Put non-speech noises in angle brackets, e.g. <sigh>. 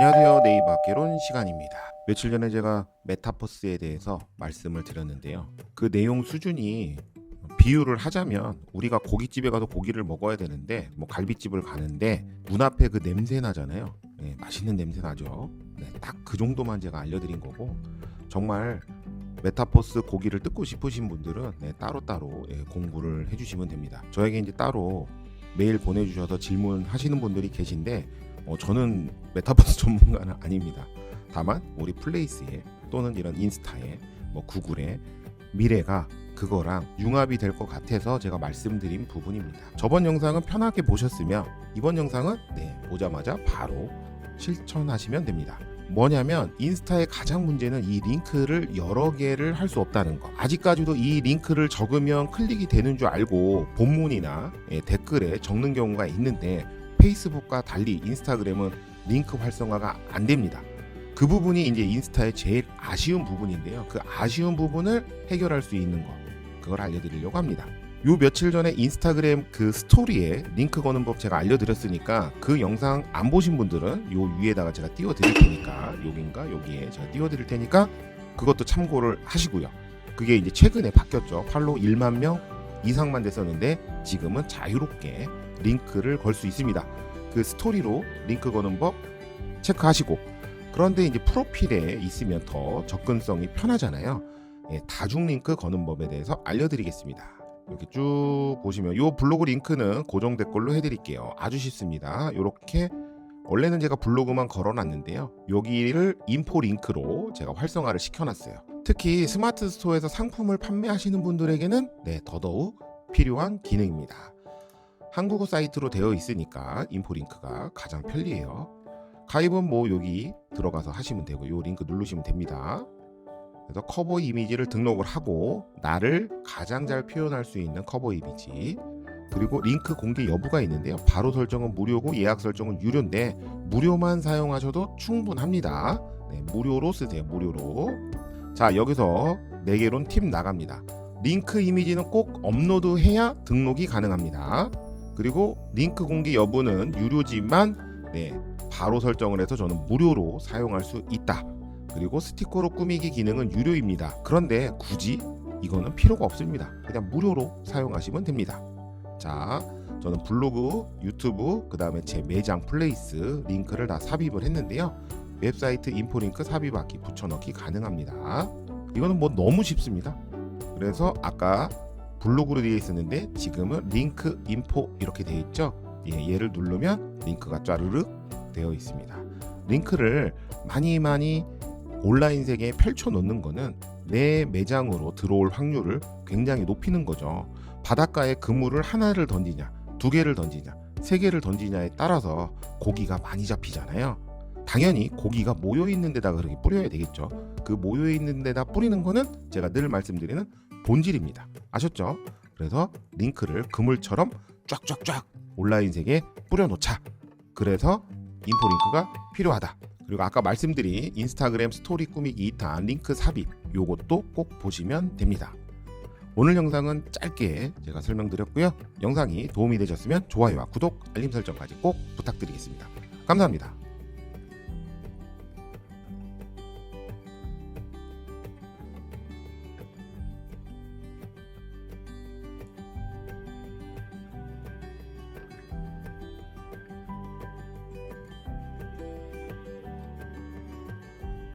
안녕하세요. 네이버 개론 시간입니다. 며칠 전에 제가 메타버스에 대해서 말씀을 드렸는데요. 그 내용 수준이 비유를 하자면 우리가 고깃집에 가서 고기를 먹어야 되는데 뭐 갈비집을 가는데 문 앞에 그 냄새 나잖아요. 네, 맛있는 냄새 나죠. 네, 딱그 정도만 제가 알려드린 거고 정말 메타버스 고기를 뜯고 싶으신 분들은 네, 따로따로 예, 공부를 해주시면 됩니다. 저에게 이제 따로 메일 보내주셔서 질문하시는 분들이 계신데 어, 저는 메타버스 <laughs> 전문가는 아닙니다. 다만 우리 플레이스에 또는 이런 인스타에 뭐 구글에 미래가 그거랑 융합이 될 것 같아서 제가 말씀드린 부분입니다. 저번 영상은 편하게 보셨으면 이번 영상은 네, 보자마자 바로 실천하시면 됩니다. 뭐냐면 인스타의 가장 문제는 이 링크를 여러 개를 할 수 없다는 거. 아직까지도 이 링크를 적으면 클릭이 되는 줄 알고 본문이나 예, 댓글에 적는 경우가 있는데 페이스북과 달리 인스타그램은 링크 활성화가 안 됩니다. 그 부분이 이제 인스타의 제일 아쉬운 부분인데요. 그 아쉬운 부분을 해결할 수 있는 거. 그걸 알려드리려고 합니다. 요 며칠 전에 인스타그램 그 스토리에 링크 거는 법 제가 알려드렸으니까 그 영상 안 보신 분들은 요 위에다가 제가 띄워드릴 테니까 여긴가 여기에 제가 띄워드릴 테니까 그것도 참고를 하시고요. 그게 이제 최근에 바뀌었죠. 팔로 1만 명 이상만 됐었는데 지금은 자유롭게 링크를 걸 수 있습니다. 그 스토리로 링크 거는 법 체크하시고 그런데 이제 프로필에 있으면 더 접근성이 편하잖아요. 예, 다중 링크 거는 법에 대해서 알려드리겠습니다. 이렇게 쭉 보시면 이 블로그 링크는 고정 댓글로 해드릴게요. 아주 쉽습니다. 이렇게 원래는 제가 블로그만 걸어놨는데요. 여기를 인포 링크로 제가 활성화를 시켜놨어요. 특히 스마트 스토어에서 상품을 판매하시는 분들에게는 네, 더더욱 필요한 기능입니다. 한국어 사이트로 되어 있으니까 인포 링크가 가장 편리해요. 가입은 뭐 여기 들어가서 하시면 되고 이 링크 누르시면 됩니다. 그래서 커버 이미지를 등록을 하고 나를 가장 잘 표현할 수 있는 커버 이미지 그리고 링크 공개 여부가 있는데요. 바로 설정은 무료고 예약 설정은 유료인데 무료만 사용하셔도 충분합니다. 네, 무료로 쓰세요. 무료로. 자 여기서 4개론 팁 나갑니다. 링크 이미지는 꼭 업로드해야 등록이 가능합니다. 그리고 링크 공개 여부는 유료지만 네, 바로 설정을 해서 저는 무료로 사용할 수 있다. 그리고 스티커로 꾸미기 기능은 유료입니다. 그런데 굳이 이거는 필요가 없습니다. 그냥 무료로 사용하시면 됩니다. 자, 저는 블로그, 유튜브, 그 다음에 제 매장 플레이스 링크를 다 삽입을 했는데요. 웹사이트 인포 링크 삽입하기, 붙여넣기 가능합니다. 이거는 뭐 너무 쉽습니다. 그래서 아까 블로그로 되어 있었는데 지금은 링크 인포 이렇게 되어 있죠. 예, 얘를 누르면 링크가 짜르륵 되어 있습니다. 링크를 많이 많이 온라인 세계에 펼쳐 놓는 거는 내 매장으로 들어올 확률을 굉장히 높이는 거죠. 바닷가에 그물을 하나를 던지냐, 두 개를 던지냐, 세 개를 던지냐에 따라서 고기가 많이 잡히잖아요. 당연히 고기가 모여 있는 데다 그렇게 뿌려야 되겠죠. 그 모여 있는 데다 뿌리는 거는 제가 늘 말씀드리는 본질입니다. 아셨죠? 그래서 링크를 그물처럼 쫙쫙쫙 온라인 세계에 뿌려 놓자. 그래서 인포 링크가 필요하다. 그리고 아까 말씀드린 인스타그램 스토리 꾸미기 2탄 링크 삽입 요것도 꼭 보시면 됩니다. 오늘 영상은 짧게 제가 설명드렸고요. 영상이 도움이 되셨으면 좋아요와 구독, 알림 설정까지 꼭 부탁드리겠습니다. 감사합니다.